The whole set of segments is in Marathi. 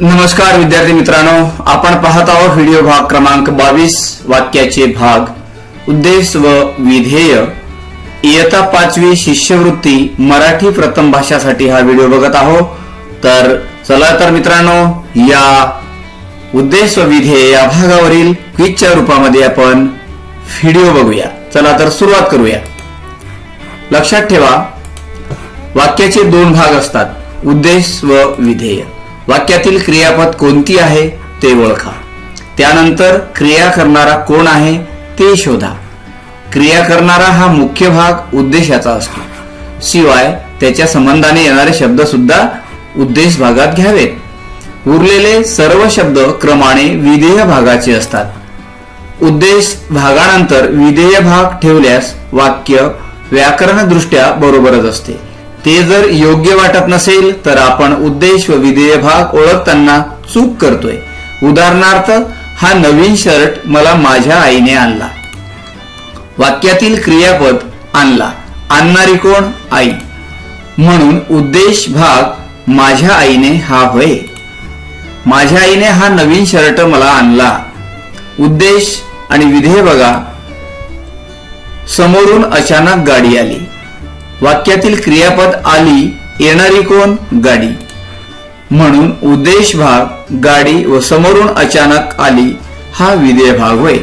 नमस्कार विद्यार्थी मित्रांनो आपण पाहत आहोत व्हिडिओ भाग क्रमांक बावीस वाक्याचे भाग. उद्देश व विधेय. इयत्ता पाचवी शिष्यवृत्ती मराठी प्रथम भाषासाठी हा व्हिडिओ बघत आहोत. तर चला तर मित्रांनो या उद्देश व विधेय या भागावरील क्विजच्या रूपामध्ये आपण व्हिडिओ बघूया. चला तर सुरुवात करूया. लक्षात ठेवा वाक्याचे दोन भाग असतात उद्देश व विधेय. वाक्यातील क्रियापद कोणती आहे ते ओळखा. त्यानंतर क्रिया करणारा कोण आहे ते शोधा. क्रिया करणारा हा मुख्य भाग उद्देशाचा असतो. शिवाय त्याच्या संबंधाने येणारे शब्द सुद्धा उद्देश भागात घ्यावेत. उरलेले सर्व शब्द क्रमाने विधेय भागाचे असतात. उद्देश भागानंतर विधेय भाग ठेवल्यास वाक्य व्याकरणदृष्ट्या बरोबरच असते. ते जर योग्य वाटत नसेल तर आपण उद्देश व विधेय भाग ओळखताना चूक करतोय. उदाहरणार्थ हा नवीन शर्ट मला माझ्या आईने आणला. वाक्यातील क्रियापद आणला. आणणारी कोण? आई. म्हणून उद्देश भाग माझ्या आईने हा होय. माझ्या आईने हा नवीन शर्ट मला आणला. उद्देश आणि विधेय बघा. समोरून अचानक गाडी आली. वाक्यातील क्रियापद आली येणारी कोण? गाडी. म्हणून उद्देश भाग गाडी व समोरून अचानक आली हा विधेय भाग होय.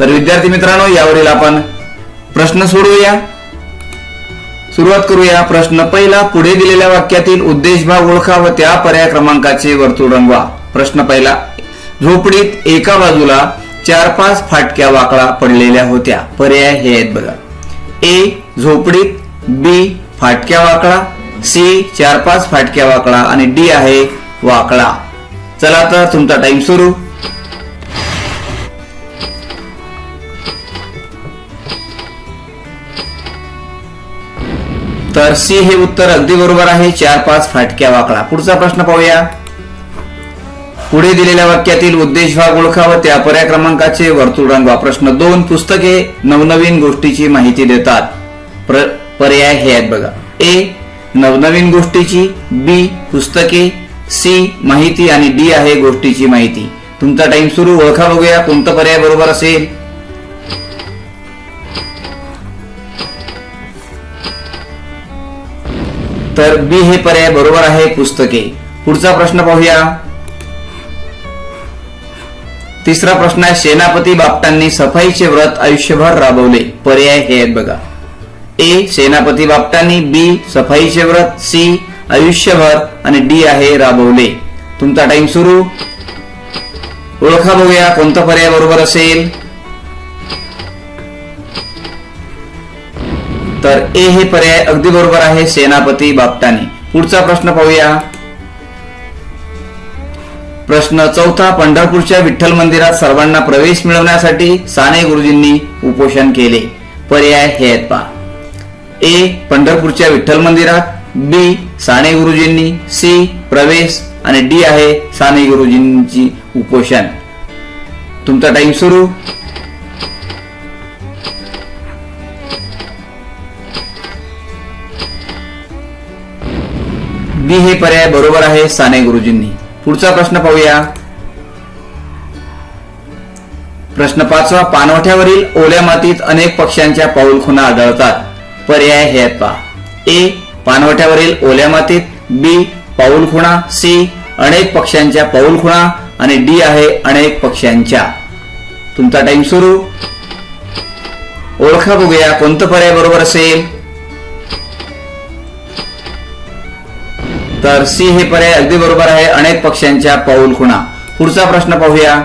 तर विद्यार्थी मित्रांनो यावरील आपण प्रश्न सोडवूया. सुरुवात करूया. प्रश्न पहिला पुढे दिलेल्या वाक्यातील उद्देश भाग ओळखा व त्या पर्याय क्रमांकाचे वर्तुळ रंगवा. प्रश्न पहिला झोपडीत एका बाजूला चार पाच फाटक्या वाकळा पडलेल्या होत्या. पर्याय हे आहेत बघा. ए झोपडीत बी फाटक्या वाकळा सी चार पाच फाटक्या वाकळा आणि डी आहे वाकळा चला तर तुमचा टाइम सुरू. तर सी हे उत्तर अगदी बरोबर आहे चार पाच फाटक्या वाकळा पुढचा प्रश्न पाहूया. पुढे दिलेल्या वाक्यातील उद्देश भाग ओळखा व त्या पर्याय क्रमांकाचे वर्तुळ रंगवा प्रश्न दोन पुस्तके नवनवीन गोष्टीची माहिती देतात. प्र- पर्याय हे आहेत बघा. ए नवनवीन गोष्टीची बी पुस्तके सी माहिती आणि डी आहे गोष्टीची माहिती. तुमचा टाइम सुरू ओळखा बघूया कोणता पर्याय बरोबर असेल. तर बी हे पर्याय बरोबर आहे पुस्तके. पुढचा प्रश्न पाहूया. तिसरा प्रश्न आहे सेनापती बापटांनी सफाईचे व्रत आयुष्यभर राबवले. पर्याय हे आहेत बघा. ए सेनापती बापटांनी बी सफाईचे व्रत सी आयुष्यभर आणि डी आहे राबवले. तुमचा टाइम सुरू. ओळखा बघूया कोणता पर्याय बरोबर असेल. तर ए हे पर्याय अगदी बरोबर आहे सेनापती बापटाने. पुढचा प्रश्न पाहूया. प्रश्न चौथा पंढरपूरच्या विठ्ठल मंदिरात सर्वांना प्रवेश मिळवण्यासाठी साने गुरुजींनी उपोषण केले. पर्याय हे आहेत पा ए पंढरपूरच्या विठ्ठल मंदिरात बी साने गुरुजींनी सी प्रवेश आणि डी आहे साने गुरुजींची उपोषण. तुमचा टाइम सुरू. बी हे पर्याय बरोबर आहे साने गुरुजींनी. पुढचा प्रश्न पाहूया. प्रश्न पाचवा पानवठ्यावरील ओल्या मातीत अनेक पक्ष्यांच्या पाऊलखुणा आढळतात. पर्याय हे आहेत पहा. ए पानवठ्यावरील ओल्या मातीत बी पाऊलखुणा सी अनेक पक्ष्यांच्या पाऊल खुणा आणि डी आहे अनेक पक्ष्यांच्या. तुमचा टाइम सुरू. ओळखा बघूया कोणतं पर्याय बरोबर असेल. तर सी हे पर्याय अगदी बरोबर आहे अनेक पक्ष्यांच्या पाऊल खुणा. पुढचा प्रश्न पाहूया.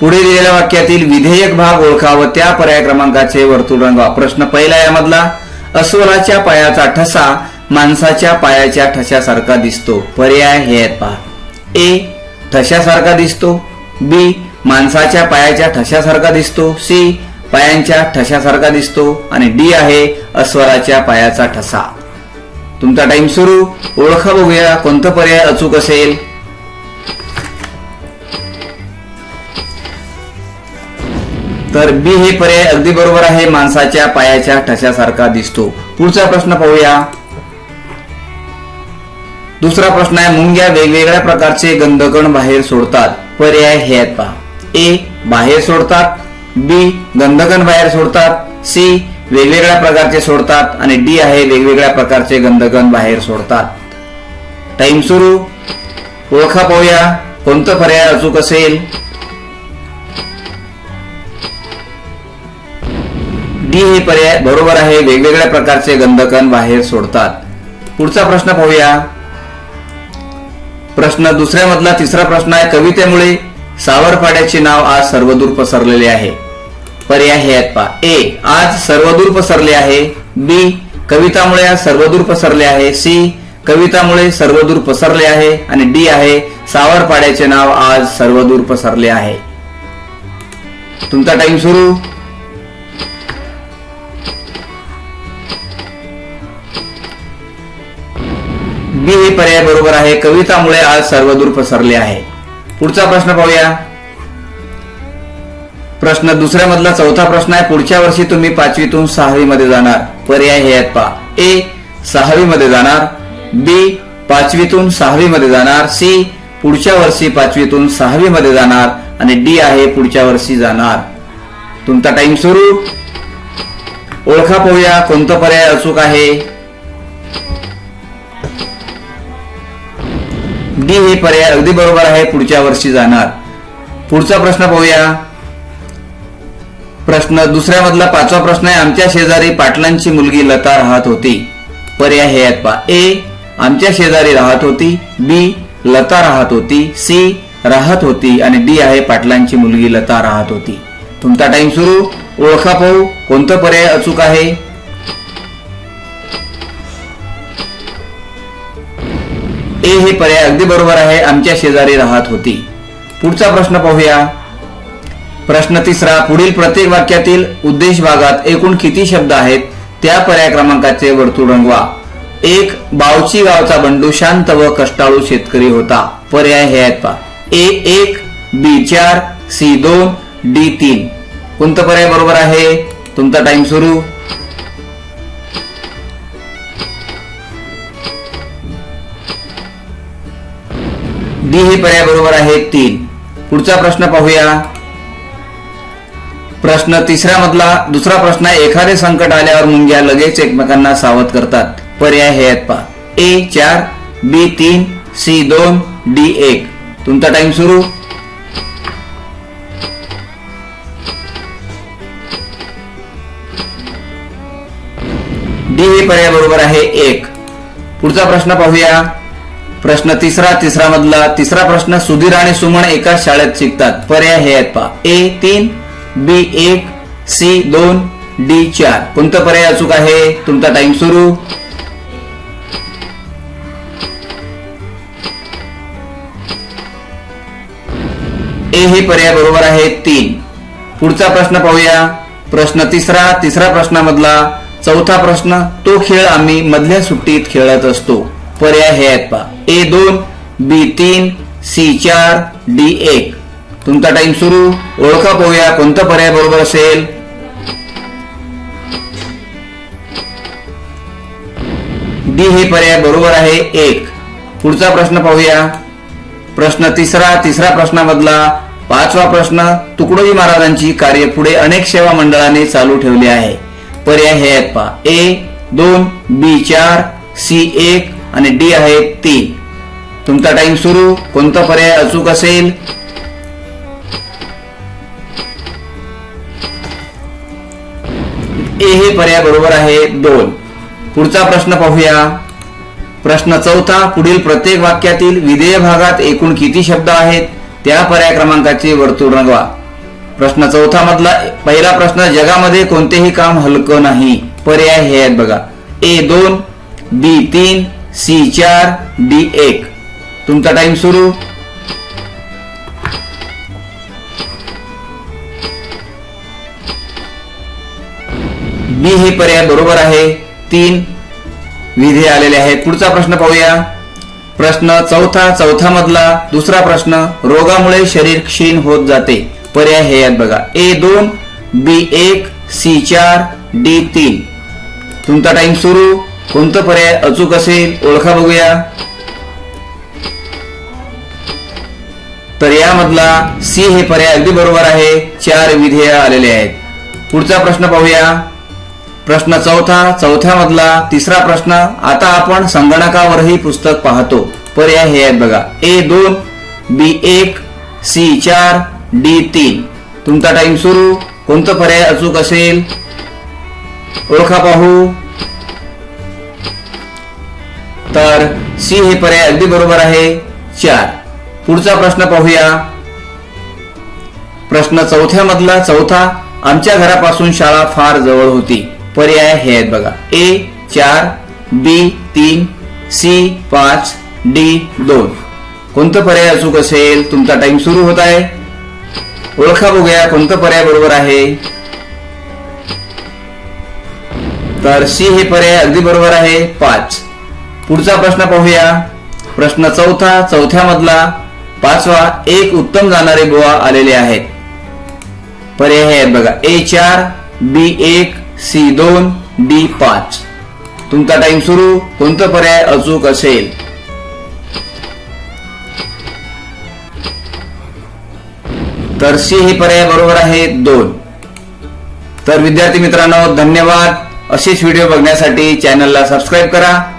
पुढे दिलेल्या वाक्यातील विधेयक भाग ओळखा व त्या पर्याय क्रमांकाचे वर्तुळ रंगवा प्रश्न पहिला यामधला अस्वलाच्या पायाचा ठसा माणसाच्या पायाच्या ठशासारखा दिसतो. पर्याय हे आहेत पहा. ए ठशासारखा दिसतो. बी माणसाच्या पायाच्या ठशासारखा दिसतो. सी पायांच्या ठशासारखा दिसतो. आणि डी आहे अस्वलाच्या पायाचा ठसा. तुमचा टाइम सुरू. ओळखा बघूया कोणतं पर्याय अचूक असेल. तर बी हे पर्याय अगदी बरोबर आहे. माणसाच्या पायाच्या ठशासारखा दिसतो. पुढचा प्रश्न पाहूया. दुसरा प्रश्न आहे मुंग्या वेगवेगळ्या प्रकारचे गंधकण बाहेर सोडतात. पर्याय हे आहेत पहा. ए बाहेर सोडतात. बी गंधकण बाहेर सोडतात. सी वेगवेगळ्या प्रकारचे सोडतात. आणि डी आहे वेगवेगळ्या प्रकारचे गंधकण बाहेर सोडतात. टाइम सुरू. ओळखा पाहूया. कोणतं पर्याय अचूक असेल? डी हे पर्याय बरोबर आहे वेगवेगळ्या प्रकारचे गंधकण बाहेर सोडतात. पुढचा प्रश्न पाहूया. प्रश्न दुसऱ्या मधला तिसरा प्रश्न आहे कवितेमुळे सावरपाड्याचे नाव आज सर्वदूर पसरलेले आहे. पर्याय हे आहेत पा ए आज सर्वदूर पसरले आहे. बी कवितामुळे आज सर्वदूर पसरले आहे. सी कवितामुळे सर्वदूर पसरले आहे. आणि डी आहे सावरपाड्याचे नाव आज सर्वदूर पसरले आहे. तुमचा टाइम सुरू. बी हे पर्याय बरोबर आहे. कवितामुळे आज सर्वदूर पसरले आहे. पुढचा प्रश्न पाहूया. प्रश्न दुसऱ्या मधला चौथा प्रश्न आहे. पुढच्या वर्षी तुम्ही पाचवीतून सहावी मध्ये जाणार. पर्याय हे आहेत पहा. ए सहावी मध्ये जाणार. बी पाचवीतून सहावी मध्ये जाणार. सी पुढच्या वर्षी पाचवीतून सहावी मध्ये जाणार. आणि डी आहे पुढच्या वर्षी जाणार. तुमचा टाइम सुरू. ओळखा पाहूया कोणतं पर्याय अचूक आहे. डी हे पर्याय अगदी बरोबर आहे पुढच्या वर्षी जाणार. पुढचा प्रश्न पाहूया. प्रश्न दुसऱ्या मधला पाचवा प्रश्न आहे आमच्या शेजारी पाटलांची मुलगी लता राहत होती. पर्याय हे आहेत पा ए आमच्या शेजारी राहत होती. बी लता राहत होती. सी राहत होती. आणि डी आहे पाटलांची मुलगी लता राहत होती. तुमचा टाइम सुरू. ओळखा पाहू कोणतं पर्याय अचूक आहे? ए हे पर्याय अगदी बरोबर आहे. आमच्या शेजारी राहत होती. पुढचा प्रश्न पाहूया. प्रश्न तिसरा पुढील प्रत्येक वाक्यातील उद्देश भागात एकूण किती शब्द आहेत? त्या पर्याय क्रमांकाचे वर्तुळ रंगवा. एक बावची गावचा बंडू शांत व कष्टाळू शेतकरी होता. पर्याय हे आहेत पा ए एक बी चार सी दोन डी तीन. कोणतं पर्याय बरोबर आहे? तुमचा टाइम सुरू. डी हे पर्याय बरोबर आहे तीन. पुढचा प्रश्न पाहूया. प्रश्न तिसरा मधला दुसरा प्रश्न एखादे संकट आल्यावर मुंग्या लगेच एकमेकांना सावध करतात. पर्याय हे आहेत पा ए चार बी तीन सी दोन डी एक. तुमचा टाइम सुरू. डी हे पर्याय बरोबर आहे एक. पुढचा प्रश्न पाहूया. प्रश्न तिसरा तिसरा मधला तिसरा प्रश्न सुधीर आणि सुमन एकाच शाळेत शिकतात. पर्याय हे आहेत पहा. ए तीन बी एक सी दोन डी चार. कोणतं पर्याय अचूक आहे? तुमचा टाइम सुरू. ए हे पर्याय बरोबर आहे तीन. पुढचा प्रश्न पाहूया. प्रश्न तिसरा तिसरा प्रश्नामधला चौथा प्रश्न तो खेळ आम्ही मधल्या सुट्टीत खेळत असतो. पर्याय हे आहेत पहा. ए दोन बी तीन सी चार डी एक. तुमचा टाइम सुरू. ओळखा पाहूया कोणता पर्याय बरोबर असेल. डी हे पर्याय बरोबर आहे एक. पुढचा प्रश्न पाहूया. प्रश्न तिसरा तिसरा प्रश्नामधला पाचवा प्रश्न तुकडोजी महाराजांची कार्य पुढे अनेक सेवा मंडळाने चालू ठेवले आहे. पर्याय हे आहेत पा ए दोन बी चार सी एक. आणि डी आहे तीन तुमचा टाइम सुरू. कोणता पर्याय अचूक असेल? ए हे पर्याय बरोबर आहे दोन. पुढचा प्रश्न पाहूया. प्रश्न चौथा पुढील प्रत्येक वाक्यातील विधेय भागात एकूण किती शब्द आहेत? त्या पर्याय क्रमांकाचे वर्तुळ रंगवा. प्रश्न चौथा मधला पहिला प्रश्न जगामध्ये कोणतेही काम हलकं नाही. पर्याय हे आहेत बघा. ए दोन बी तीन सी चार डी एक. तुमचा टाइम सुरू. बी हे पर्याय बरोबर आहे. तीन विधे आलेले आहेत. पुढचा प्रश्न पाहूया. प्रश्न चौथा चौथा मधला दुसरा प्रश्न रोगामुळे शरीर क्षीण होत जाते. पर्याय हे आहेत बघा. ए दोन बी एक सी चार डी तीन. तुमचा टाइम सुरू. कोणता पर्याय अचूक असेल ओळखा बघूया. तर यामधला सी हे पर्याय अगदी बरोबर आहे चार विधेय आलेले आहेत. पुढचा प्रश्न पाहूया. प्रश्न चौथा चौथ्या मधला तिसरा प्रश्न आता आपण संगणकावरही पुस्तक पाहतो. पर्याय हे आहेत बघा. ए दोन बी एक सी चार डी तीन. तुमचा टाइम सुरू. कोणता पर्याय अचूक असेल? ओळखा पाहू. तर सी हे पर्याय अगदी बरोबर आहे. चार. पुढचा प्रश्न पाहूया. प्रश्न चौथ्या मधला चौथा. आमच्या घरापासून शाळा फार जवळ होती. पर्याय हे आहेत बघा. ए चार बी तीन सी पाच डी दोन. कोणतं पर्याय अचूक असेल? तुमचा टाइम सुरू होत आहे. ओळखा बघूया कोणतं पर्याय बरोबर आहे. तर सी हे पर्याय अगदी बरोबर आहे. पाच. पुढचा प्रश्न पाहूया. प्रश्न चौथा चौथ्या मधला पाचवा एक उत्तम जाणारे बुवा आलेले आहेत. पर्याय हे आहेत बघा. ए चार बी एक सी दोन डी पाच. तुमचा टाइम सुरू. कोणतं पर्याय अचूक असेल? तर सी हे पर्याय बरोबर आहे दोन. तर विद्यार्थी मित्रांनो धन्यवाद. असेच व्हिडिओ बघण्यासाठी चॅनलला सबस्क्राईब करा.